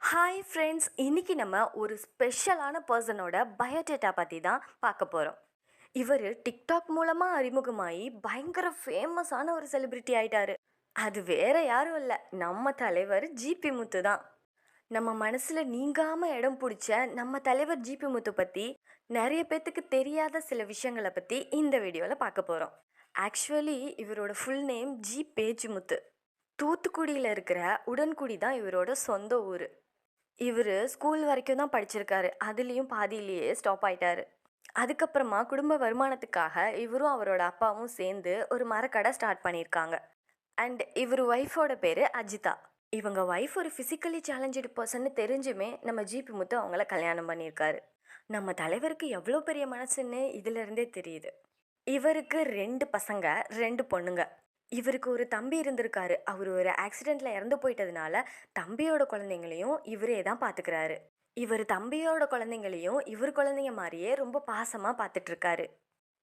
Hi friends இன்னைக்கு நம்ம ஒரு ஸ்பெஷலான பர்சனோட பயோடேட்டா பற்றி தான் பார்க்க போகிறோம் இவர் டிக்டாக் மூலமாக அறிமுகமாகி பயங்கர ஃபேமஸான ஒரு செலிப்ரிட்டி ஆயிட்டாரு. அது வேற யாரும் இல்லை நம்ம தலைவர் ஜிபி முத்து தான். நம்ம மனசில் நீங்காமல் இடம் பிடிச்ச நம்ம தலைவர் ஜிபி முத்து பற்றி நிறைய பேர்த்துக்கு தெரியாத சில விஷயங்களை பற்றி இந்த வீடியோவில் பார்க்க போகிறோம் ஆக்சுவலி இவரோட ஃபுல் நேம் ஜி பேச்சுமுத்து தூத்துக்குடியில் இருக்கிற உடன்குடி தான் இவரோட சொந்த ஊர். இவர் ஸ்கூல் வரைக்கும் தான் படிச்சிருக்காரு. அதுலேயும் பாதியிலேயே ஸ்டாப் ஆயிட்டாரு. அதுக்கப்புறமா குடும்ப வருமானத்துக்காக இவரும் அவரோட அப்பாவும் சேர்ந்து ஒரு மரக்கடை ஸ்டார்ட் பண்ணியிருக்காங்க. அண்ட் இவர் ஒய்ஃபோட பேர் அஜிதா. இவங்க ஒய்ஃப் ஒரு ஃபிசிக்கலி சேலஞ்சு பர்சன்னு தெரிஞ்சுமே நம்ம ஜிபி முத்து அவங்கள கல்யாணம் பண்ணியிருக்காரு. நம்ம தலைவருக்கு எவ்வளோ பெரிய மனசுன்னு இதிலிருந்தே தெரியுது. இவருக்கு ரெண்டு பசங்க ரெண்டு பொண்ணுங்க. இவருக்கு ஒரு தம்பி இருந்திருக்காரு. அவர் ஒரு ஆக்சிடெண்ட்டில் இறந்து போயிட்டதுனால தம்பியோட குழந்தைங்களையும் இவரே தான் பார்த்துக்கிறாரு இவர் தம்பியோட குழந்தைங்களையும் இவர் குழந்தைங்க மாதிரியே ரொம்ப பாசமாக பார்த்துட்ருக்காரு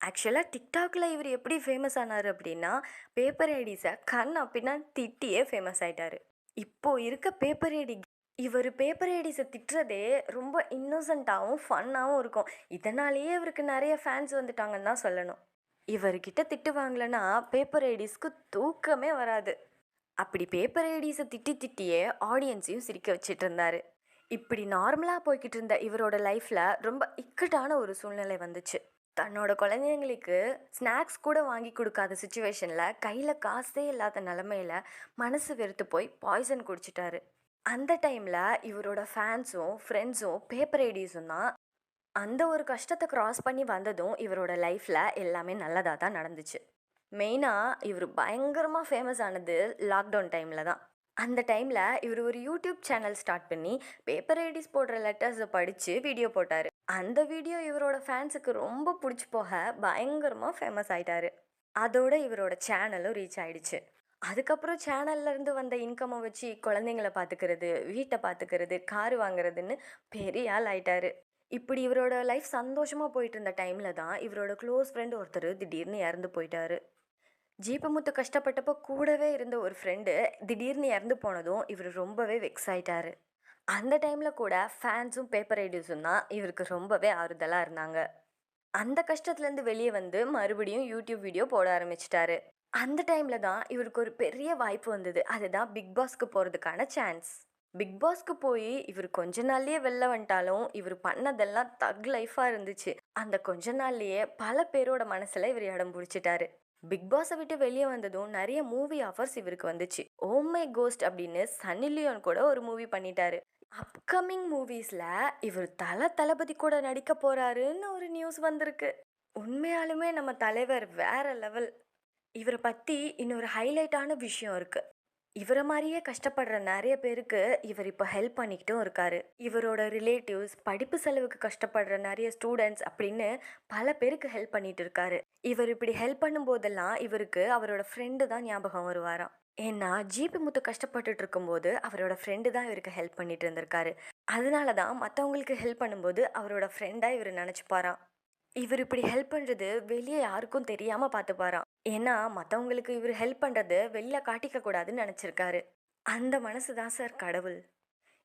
ஆக்சுவலாக டிக்டாக்ல இவர் எப்படி ஃபேமஸ் ஆனார் அப்படின்னா பேப்பர் ஐடிஸை கண் அப்படின்னா திட்டியே ஃபேமஸ் ஆயிட்டாரு. இப்போ இருக்க பேப்பர் ஐடி இவர் பேப்பர் ஐடிஸை திட்டுறதே ரொம்ப இன்னோசண்ட்டாகவும் ஃபன்னாகவும் இருக்கும். இதனாலேயே இவருக்கு நிறைய ஃபேன்ஸ் வந்துட்டாங்கன்னு தான் சொல்லணும். இவர்கிட்ட திட்டு வாங்கலைன்னா பேப்பர் ஐடிஸ்க்கு தூக்கமே வராது. அப்படி பேப்பர் ஐடிஸை திட்டி திட்டியே ஆடியன்ஸையும் சிரிக்க வச்சிட்டு இருந்தாரு. இப்படி நார்மலாக போய்கிட்டு இருந்த இவரோட லைஃப்பில் ரொம்ப இக்கட்டான ஒரு சூழ்நிலை வந்துச்சு. தன்னோட குழந்தைங்களுக்கு ஸ்நாக்ஸ் கூட வாங்கி கொடுக்காத சுச்சுவேஷனில் கையில் காசே இல்லாத நிலமையில மனசு வெறுத்து போய் பாய்சன் குடிச்சிட்டாரு. அந்த டைமில் இவரோட ஃபேன்ஸும் ஃப்ரெண்ட்ஸும் பேப்பர் ஐடிஸும் தான் அந்த ஒரு கஷ்டத்தை க்ராஸ் பண்ணி வந்ததும் இவரோட லைஃப்பில் எல்லாமே நல்லதாக தான் நடந்துச்சு. மெயினாக இவர் பயங்கரமாக ஃபேமஸ் ஆனது லாக்டவுன் டைமில் தான். அந்த டைமில் இவர் ஒரு யூடியூப் சேனல் ஸ்டார்ட் பண்ணி பேப்பர் ஐடிஸ் போடுற லெட்டர்ஸை படித்து வீடியோ போட்டார். அந்த வீடியோ இவரோட ஃபேன்ஸுக்கு ரொம்ப பிடிச்சி போக பயங்கரமாக ஃபேமஸ் ஆயிட்டாரு. அதோட இவரோட சேனலும் ரீச் ஆயிடுச்சு. அதுக்கப்புறம் சேனல்ல இருந்து வந்த இன்கம்மை வச்சு குழந்தைங்கள பார்த்துக்கிறது வீட்டை பார்த்துக்கிறது கார் வாங்குறதுன்னு பெரிய ஆள் ஆயிட்டாரு. இப்படி இவரோட லைஃப் சந்தோஷமாக போயிட்டு இருந்த டைமில் தான் இவரோட க்ளோஸ் ஃப்ரெண்டு ஒருத்தர் திடீர்னு இறந்து போயிட்டாரு. ஜீப்பமுத்து கஷ்டப்பட்டப்போ கூடவே இருந்த ஒரு ஃப்ரெண்டு திடீர்னு இறந்து போனதும் இவர் ரொம்பவே வெக்ஸ் ஆயிட்டாரு. அந்த டைமில் கூட ஃபேன்ஸும் பேப்பர் ஐடிஸும் தான் இவருக்கு ரொம்பவே ஆறுதலாக இருந்தாங்க. அந்த கஷ்டத்துலேருந்து வெளியே வந்து மறுபடியும் யூடியூப் வீடியோ போட ஆரம்பிச்சிட்டாரு. அந்த டைமில் தான் இவருக்கு ஒரு பெரிய வாய்ப்பு வந்தது. அதுதான் பிக் பாஸ்க்கு போகிறதுக்கான சான்ஸ் பிக் பாஸ்க்கு போய் இவர் கொஞ்ச நாள்லேயே வெளில வந்துட்டாலும் இவர் பண்ணதெல்லாம் தக் லைஃபாக இருந்துச்சு. அந்த கொஞ்ச நாள்லேயே பல பேரோட மனசில் இவர் இடம் பிடிச்சிட்டாரு. பிக் பாஸை விட்டு வெளியே வந்ததும் நிறைய மூவி ஆஃபர்ஸ் இவருக்கு வந்துச்சு. Oh ஓமை கோஸ்ட் அப்படின்னு சன்னி லியோன் கூட ஒரு மூவி பண்ணிட்டாரு. அப்கமிங் மூவிஸில் இவர் தல தளபதி கூட நடிக்க போகிறாருன்னு ஒரு நியூஸ் வந்திருக்கு. உண்மையாலுமே நம்ம தலைவர் வேற லெவல் இவரை பற்றி இன்னொரு ஹைலைட்டான விஷயம் இருக்குது இவரை மாதிரியே கஷ்டப்படுற நிறைய பேருக்கு இவர் இப்போ ஹெல்ப் பண்ணிக்கிட்டும் இருக்காரு. இவரோட ரிலேட்டிவ்ஸ் படிப்பு செலவுக்கு கஷ்டப்படுற நிறைய ஸ்டூடெண்ட்ஸ் அப்படின்னு பல பேருக்கு ஹெல்ப் பண்ணிட்டு இருக்காரு. இவர் இப்படி ஹெல்ப் பண்ணும்போதெல்லாம் இவருக்கு அவரோட ஃப்ரெண்டு தான் ஞாபகம் வருவாராம். ஏன்னா ஜிபி முத்து கஷ்டப்பட்டுட்டு இருக்கும்போது அவரோட ஃப்ரெண்டு தான் இவருக்கு ஹெல்ப் பண்ணிட்டு இருந்திருக்காரு. அதனால தான் மற்றவங்களுக்கு ஹெல்ப் பண்ணும்போது அவரோட ஃப்ரெண்டாக இவர் நினச்சிப்பாராம். இவர் இப்படி ஹெல்ப் பண்ணுறது வெளியே யாருக்கும் தெரியாமல் பார்த்துப்பாராம். ஏன்னா மற்றவங்களுக்கு இவர் ஹெல்ப் பண்ணுறது வெளியில் காட்டிக்க கூடாதுன்னு நினச்சிருக்காரு. அந்த மனசு தான் சார் கடவுள்.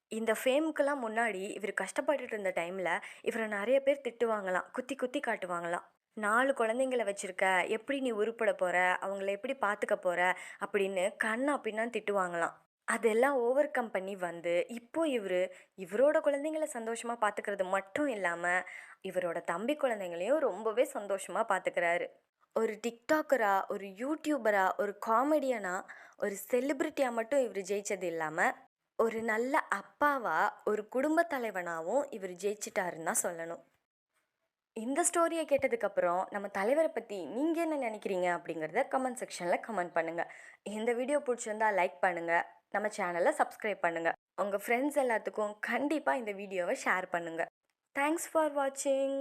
இந்த ஃபேமுக்கெல்லாம் முன்னாடி இவர் கஷ்டப்பட்டுட்டு இருந்த டைமில் இவரை நிறைய பேர் திட்டுவாங்களாம். குத்தி குத்தி காட்டுவாங்களாம். நாலு குழந்தைங்கள வச்சுருக்க எப்படி நீ உருப்பட போகிற அவங்கள எப்படி பார்த்துக்க போகிற அப்படின்னு கண்ணா பின்னான்னு திட்டுவாங்களாம். அதெல்லாம் ஓவர் கம் பண்ணி வந்து இப்போ இவர் இவரோட குழந்தைங்கள சந்தோஷமாக பார்த்துக்கிறது மட்டும் இல்லாமல் இவரோட தம்பி குழந்தைங்களையும் ரொம்பவே சந்தோஷமாக பார்த்துக்கிறாரு ஒரு டிக்டாக்கராக ஒரு யூடியூபராக ஒரு காமெடியனாக ஒரு செலிப்ரிட்டியாக மட்டும் இவர் ஜெயிச்சது இல்லாமல் ஒரு நல்ல அப்பாவாக ஒரு குடும்ப தலைவனாகவும் இவர் ஜெயிச்சிட்டாருன்னு தான் சொல்லணும். இந்த ஸ்டோரியை கேட்டதுக்கப்புறம் நம்ம தலைவரை பற்றி நீங்கள் என்ன நினைக்கிறீங்க அப்படிங்கிறத கமெண்ட் செக்ஷனில் கமெண்ட் பண்ணுங்கள் இந்த வீடியோ பிடிச்சிருந்தா லைக் பண்ணுங்கள் நம்ம சேனலை சப்ஸ்கிரைப் பண்ணுங்கள் உங்கள் ஃப்ரெண்ட்ஸ் எல்லாத்துக்கும் கண்டிப்பாக இந்த வீடியோவை ஷேர் பண்ணுங்கள் தேங்க்ஸ் ஃபார் வாட்சிங்